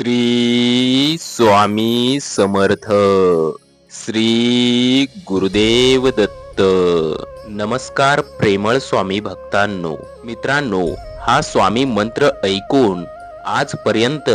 श्री स्वामी समर्थ श्री गुरुदेव दत्त. नमस्कार प्रेमळ स्वामी भक्तांनो. मित्रांनो हा स्वामी मंत्र ऐकून आजपर्यंत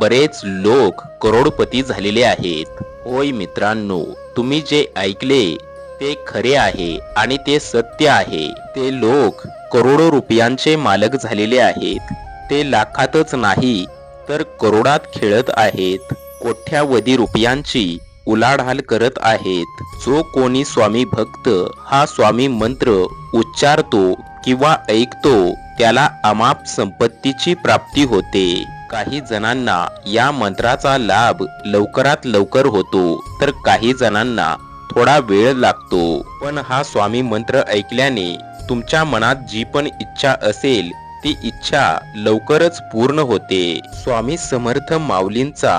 बरेच लोक करोडपती झालेले आहेत. होय मित्रांनो तुम्ही जे ऐकले ते खरे आहे आणि ते सत्य आहे. ते लोक करोडो रुपयांचे मालक झालेले आहेत. ते लाखातच नाही तर करोडात खेळत आहेत. कोठ्यावधी रुपयांची उलाढाल करत आहेत. जो कोणी स्वामी भक्त हा स्वामी मंत्र उच्चारतो किंवा ऐकतो त्याला अमाप संपत्तीची प्राप्ती होते. काही जणांना या मंत्राचा लाभ लवकरात लवकर होतो तर काही जणांना थोडा वेळ लागतो. पण हा स्वामी मंत्र ऐकल्याने तुमच्या मनात जी पण इच्छा असेल ती इच्छा लवकरच पूर्ण होते. स्वामी समर्थ माऊलींचा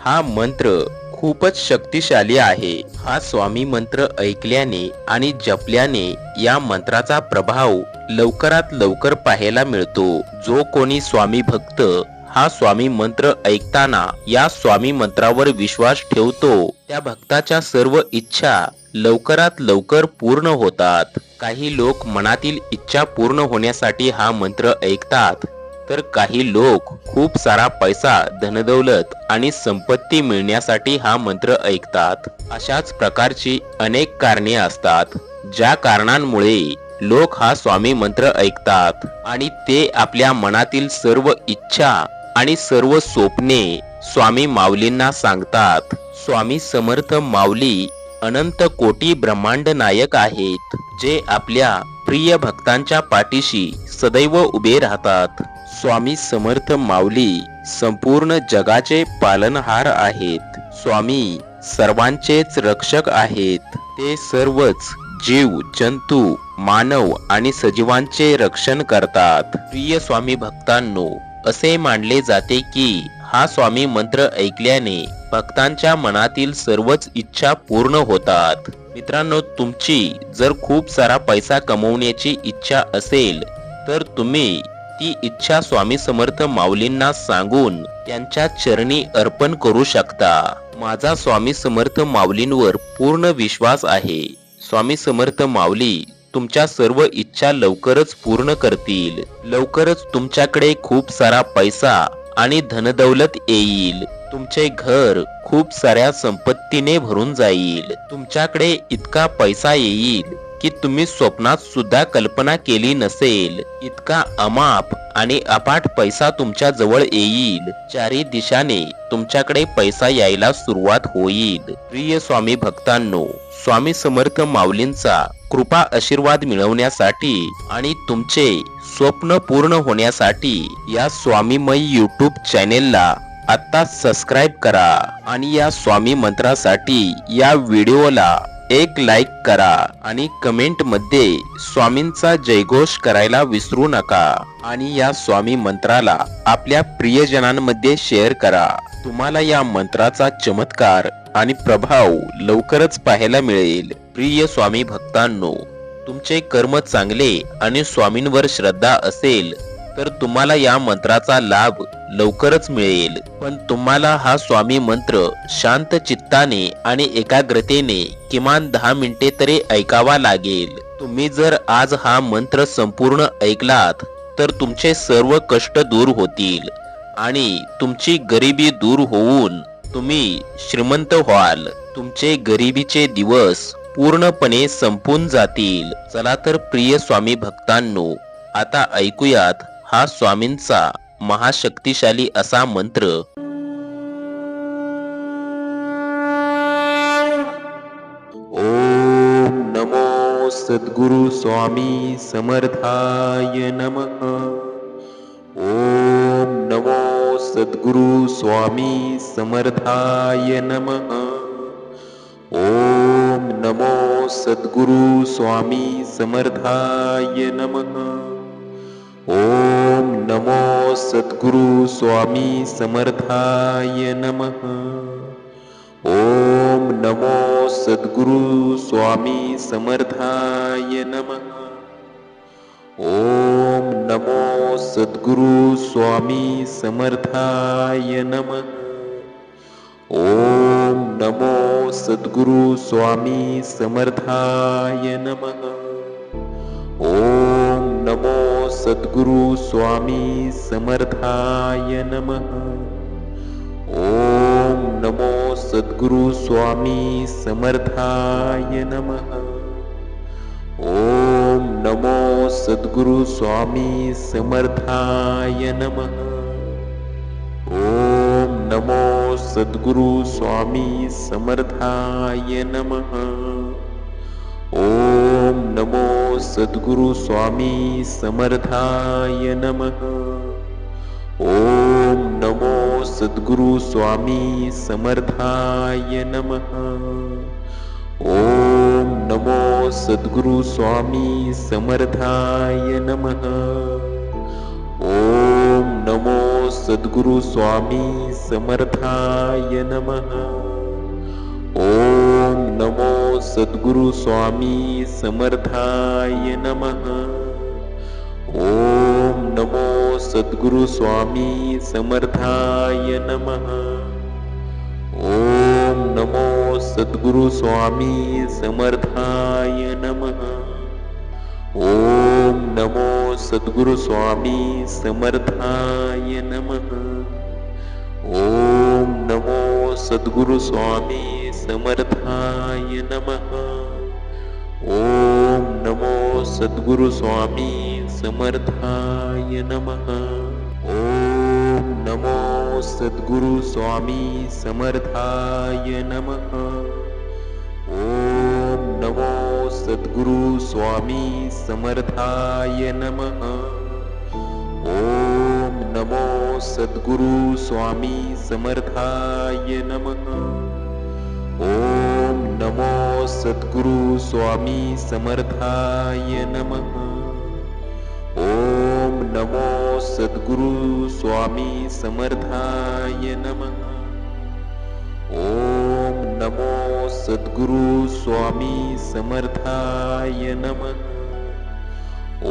हा मंत्र खूपच शक्तिशाली आहे. हा स्वामी मंत्र ऐकल्याने आणि जपल्याने या मंत्राचा प्रभाव लवकरात लवकर पाहायला मिळतो. जो कोणी स्वामी भक्त हा स्वामी मंत्र ऐकताना या स्वामी मंत्रावर विश्वास ठेवतो त्या भक्ताच्या सर्व इच्छा लवकरात लवकर पूर्ण होतात. काही लोक मनातील इच्छा पूर्ण होण्यासाठी हा मंत्र ऐकतात. तर काही लोक खूप सारा पैसा धनदौलत आणि संपत्ती मिळण्यासाठी हा मंत्र ऐकतात. अशाच प्रकारची अनेक कारणे असतात. ज्या कारणांमुळे लोक हा स्वामी मंत्र ऐकतात आणि ते आपल्या मनातील सर्व इच्छा आणि सर्व स्वप्ने स्वामी माऊलींना सांगतात. स्वामी समर्थ माऊली अनंत कोटी ब्रह्मांड नायक आहेत जे आपल्या प्रिय भक्तांच्या पाठीशी सदैव उभे राहतात. स्वामी समर्थ माऊली संपूर्ण जगाचे पालनहार आहेत. स्वामी सर्वांचेच रक्षक आहेत. ते सर्वच जीव जंतू मानव आणि सजीवांचे रक्षण करतात. प्रिय स्वामी भक्तांनो असे मानले जाते की हा स्वामी मंत्र ऐकल्याने भक्तांच्या मनातील सर्वच इच्छा पूर्ण होतात. मित्रांनो तुमची जर खूप सारा पैसा कमवण्याची इच्छा असेल तर तुम्ही ती इच्छा स्वामी समर्थ माऊलींना सांगून त्यांच्या चरणी अर्पण करू शकता. माझा स्वामी समर्थ माऊलींवर पूर्ण विश्वास आहे. स्वामी समर्थ माऊली तुमच्या सर्व इच्छा लवकरच पूर्ण करतील. लवकरच तुमच्याकडे खूप सारा पैसा आणि धनदौलत येईल. तुमचे घर खूप साऱ्या संपत्तीने भरून जाईल. तुमच्याकडे इतका पैसा येईल की तुम्ही स्वप्नात सुद्धा कल्पना केली नसेल. इतका अमाप आणि अपाट पैसा तुमच्या जवळ येईल. चारी दिशाने तुमच्याकडे पैसा यायला सुरुवात होईल. प्रिय स्वामी भक्तांनो स्वामी समर्थ माऊलींचा कृपा आशीर्वाद मिळवण्यासाठी आणि तुमचे स्वप्न पूर्ण होण्यासाठी या स्वामीमय युट्यूब चॅनेलला आता सबस्क्राईब करा आणि या स्वामी मंत्रासाठी या व्हिडिओला एक लाईक करा आणि कमेंटमध्ये स्वामींचा जयघोष करायला विसरू नका आणि या स्वामी मंत्राला आपल्या प्रियजनांमध्ये शेअर करा. तुम्हाला या मंत्राचा चमत्कार आणि प्रभाव लवकरच पाहायला मिळेल. प्रिय स्वामी भक्तांनो तुमचे कर्म चांगले आणि स्वामींवर श्रद्धा असेल तर तुम्हाला या मंत्राचा लाभ लवकरच मिळेल. पण तुम्हाला हा स्वामी मंत्र शांत चित्ताने आणि एकाग्रतेने किमान दहा मिनिटे तरी ऐकावा लागेल. तुम्ही जर आज हा मंत्र संपूर्ण ऐकलात तर तुमचे सर्व कष्ट दूर होतील आणि तुमची गरिबी दूर होऊन तुम्ही श्रीमंत व्हाल. तुमचे गरिबीचे दिवस पूर्णपणे संपून जातील. चला तर प्रिय स्वामी भक्तांनो आता ऐकूयात हा स्वामींचा महाशक्तिशाली असा मंत्र. ओम नमो सद्गुरु स्वामी समर्थाय नमः. ओम नमो सद्गुरु स्वामी समर्थाय नमः. ओम नमो सद्गुरु स्वामी समर्थाय नमः. ओम नमो सद्गुरु स्वामी समर्थाय नमः। ओम नमो सद्गुरु स्वामी समर्थाय नमः। ओम नमो सद्गुरु स्वामी समर्थाय नमः। ओम नमो सद्गुरु स्वामी समर्थाय नमः। ओम नमो सद्गुरुस्वामी समर्थाय नमः। ॐ नमो सद्गुरुस्वामी समर्थाय नमः। ॐ नमो सद्गुरुस्वामी समर्थाय नमः। ॐ नमो सद्गुरुस्वामी समर्थाय नमः। ॐ नमो सद्गुरु स्वामी समर्थाय नमः। ओम नमो सद्गुरु स्वामी समर्थाय नमः। ओम नमो सद्गुरु स्वामी समर्थाय नमः। ओम नमो सद्गुरु स्वामी समर्थाय नमः। ओम नमो सद्गुरु स्वामी समर्थाय नमः। ओम नमो सद्गुरु स्वामी समर्थाय नमः। ओम नमो सद्गुरु स्वामी समर्थाय नमः। ओम नमो सद्गुरु स्वामी समर्थाय नमः। ओम नमो सद्गुरु स्वामी समर्थाय नमः। ॐ नमो सद्गुरुस्वामी समर्थाय नमः। ॐ नमो सद्गुरुस्वामी समर्थाय नमः। ॐ नमो सद्गुरुस्वामी समर्थाय नमः। ॐ नमो सद्गुरुस्वामी समर्थाय नमः। ओम नमो सद्गुरु स्वामी समर्थाय नमः। ओम नमो सद्गुरु स्वामी समर्थाय नमः। ओम नमो सद्गुरु स्वामी समर्थाय नमः।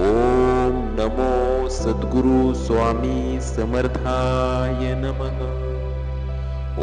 ओम नमो सद्गुरु स्वामी समर्थाय नमः।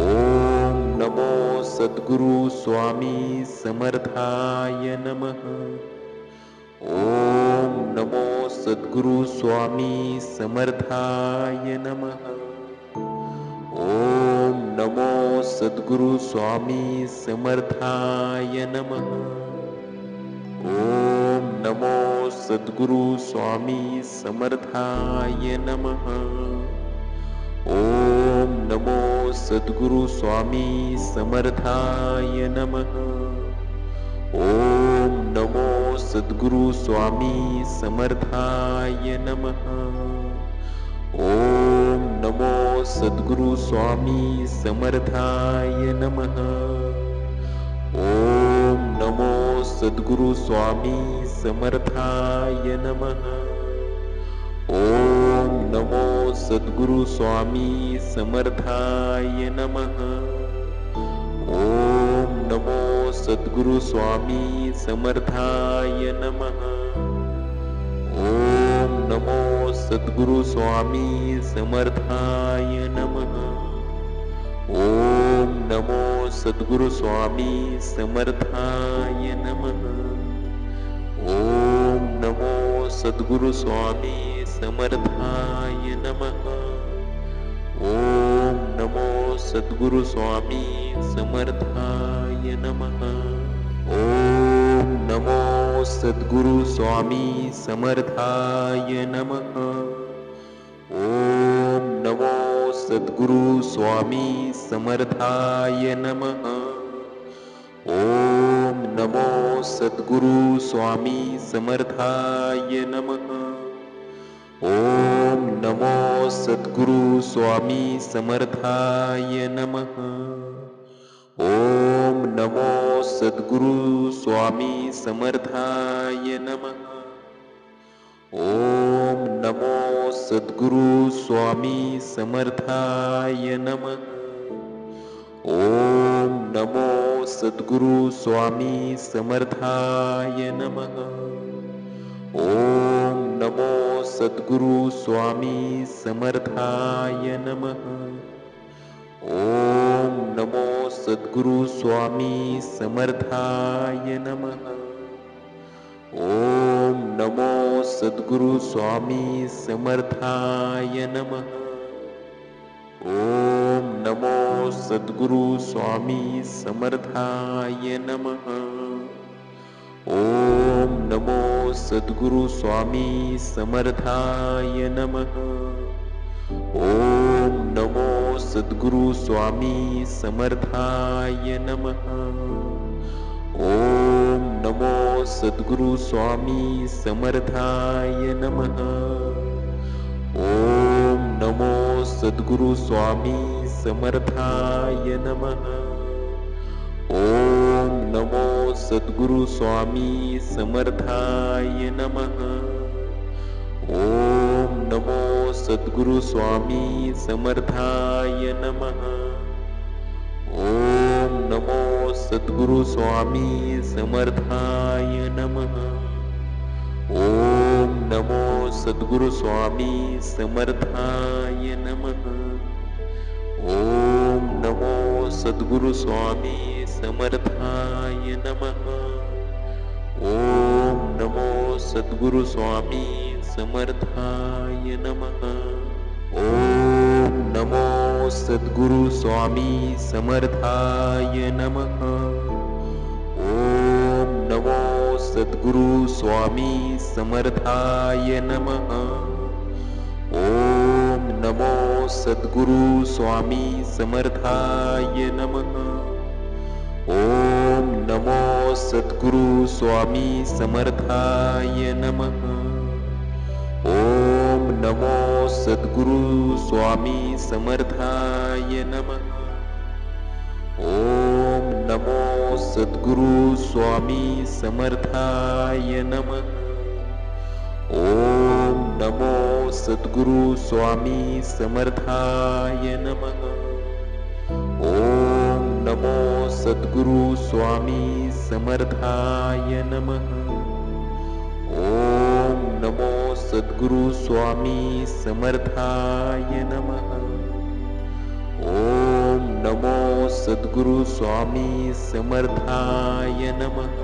नमो सद्गुरु स्वामी समर्थाय नमः। ओम नमो सद्गुरु स्वामी समर्थाय नमः। ओम नमो सद्गुरु स्वामी समर्थाय नमः। ओम नमो सद्गुरु स्वामी समर्थाय नमः। ओम नमो सद्गुरु स्वामी समर्थाय नमः। ओम नमो सद्गुरु स्वामी समर्थाय नमः। ओम नमो सद्गुरु स्वामी समर्थाय नमः। ओम नमो सद्गुरु स्वामी समर्थाय नमः। ओम नमो सद्गुरु स्वामी समर्थाय नमः। ओम नमो सद्गुरु स्वामी समर्थाय नमः। ओम नमो सद्गुरु स्वामी समर्थाय नमः। ओम नमो सद्गुरु स्वामी समर्थाय नमः। ओम नमो सद्गुरु स्वामी समर्थाय नमः। ओम नमो सद्गुरु स्वामी समर्थाय नमः। ओम नमो सद्गुरु स्वामी समर्थाय नमः। ओम नमो सद्गुरु स्वामी समर्थाय नमः। ओम नमो सद्गुरु स्वामी समर्थाय नमः। ओम नमो सद्गुरु स्वामी समर्थाय नमः। ओम नमो सद्गुरु स्वामी समर्थाय नमः। ओम नमो सद्गुरु स्वामी समर्थाय नमः। ओम नमो सद्गुरु स्वामी समर्थाय नमः। ओम नमो सद्गुरु स्वामी समर्थाय नमः। ओम नमो सद्गुरु स्वामी समर्थाय नमः। ओम नमो सद्गुरु स्वामी समर्थाय नमः। ओम नमो सद्गुरु स्वामी समर्थाय नमः। ओम सद्गुरु स्वामी समर्थाय नमः। ओम नमो सद्गुरु स्वामी समर्थाय नमः। ओम नमो सद्गुरु स्वामी समर्थाय नमः। ओम नमो सद्गुरु स्वामी समर्थाय नमः। ओम नमो सद्गुरु स्वामी समर्थाय नमः। ओम नमो सद्गुरु स्वामी समर्थाय नमः। ओम नमो सद्गुरु स्वामी समर्थाय नमः। ओम नमो सद्गुरु स्वामी समर्थाय नमः। ओम नमो सद्गुरु स्वामी समर्थाय नमः। ओम नमो सद्गुरु स्वामी समर्थाय नमः। ओम नमो सद्गुरु स्वामी समर्थाय नमः। ओम नमो सद्गुरु स्वामी समर्थाय नमः। ओम नमो सद्गुरु स्वामी समर्थाय नमः। ओम नमो सद्गुरु स्वामी समर्थाय नमः। ओम नमो सद्गुरु स्वामी समर्थाय नमः। ओम नमो सद्गुरु स्वामी समर्थाय नमः। ओम नमो सद्गुरु स्वामी समर्थाय नमः नमो सद्गुरु स्वामी समर्थाय नमः। ओम नमो सद्गुरु स्वामी समर्थाय नमः। ओम नमो सद्गुरु स्वामी समर्थाय नमः।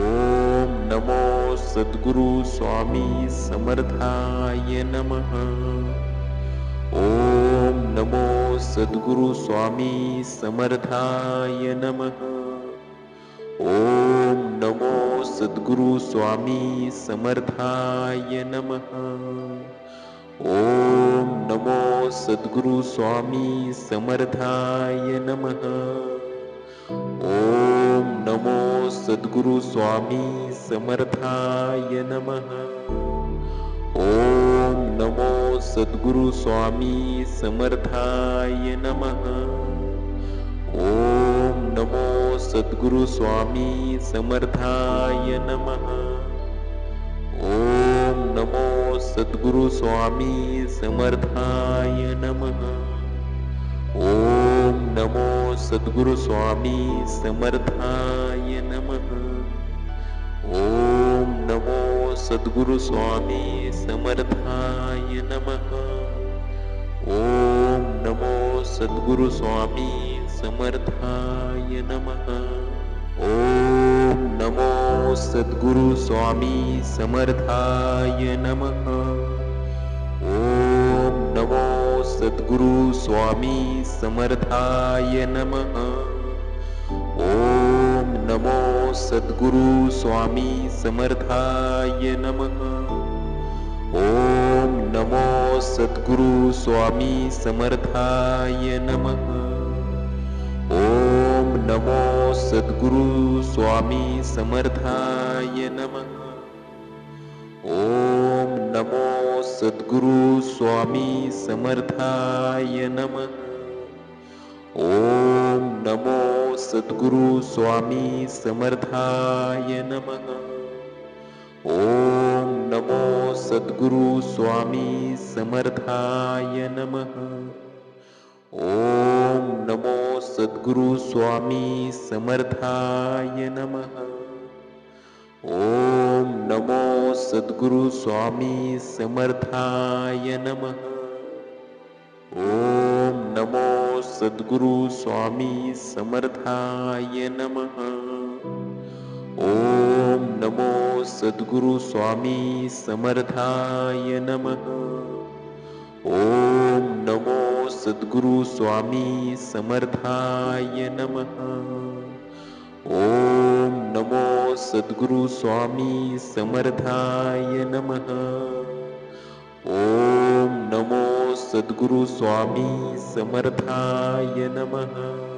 ओम नमो सद्गुरु स्वामी समर्थाय नमः। ओम नमो सद्गुरु स्वामी समर्थाय नमः। ओम नमो सद्गुरु स्वामी समर्थाय नमः। ओम नमो सद्गुरु स्वामी समर्थाय नमः। ओम नमो सद्गुरु स्वामी समर्थाय नमः। ओम नमो सद्गुरु स्वामी समर्थाय नमः। ओम नमो सद्गुरु स्वामी समर्थाय नमः। ओम नमो सद्गुरु स्वामी समर्थाय नमः। ओम नमो सद्गुरु स्वामी समर्थाय नमः। ओम नमो सद्गुरु स्वामी समर्थाय नमः। ओम नमो सद्गुरु स्वामी समर्थाय नमः। ओम नमो सद्गुरु स्वामी समर्थाय नमः। ओम नमो सद्गुरु स्वामी समर्थाय नमः। ओम नमो सद्गुरु स्वामी समर्थाय नमः। ओम नमो सद्गुरु स्वामी समर्थाय नमः। ओम नमो सद्गुरु स्वामी समर्थाय नमः। ओम नमो सद्गुरु स्वामी समर्थाय नमः। ओम नमो सद्गुरु स्वामी समर्थाय नमः ॐ नमो सद्गुरुस्वामी समर्थाय नमः। ॐ नमो सद्गुरुस्वामी समर्थाय नमः। ॐ नमो सद्गुरुस्वामी समर्थाय नमः। ॐ नमो सद्गुरुस्वामी समर्थाय नमः। ओम नमो सद्गुरु स्वामी समर्थाय नमः। ओम नमो सद्गुरु स्वामी समर्थाय नमः। ओम नमो सद्गुरु स्वामी समर्थाय नमः। ओम नमो सद्गुरु स्वामी समर्थाय नमः।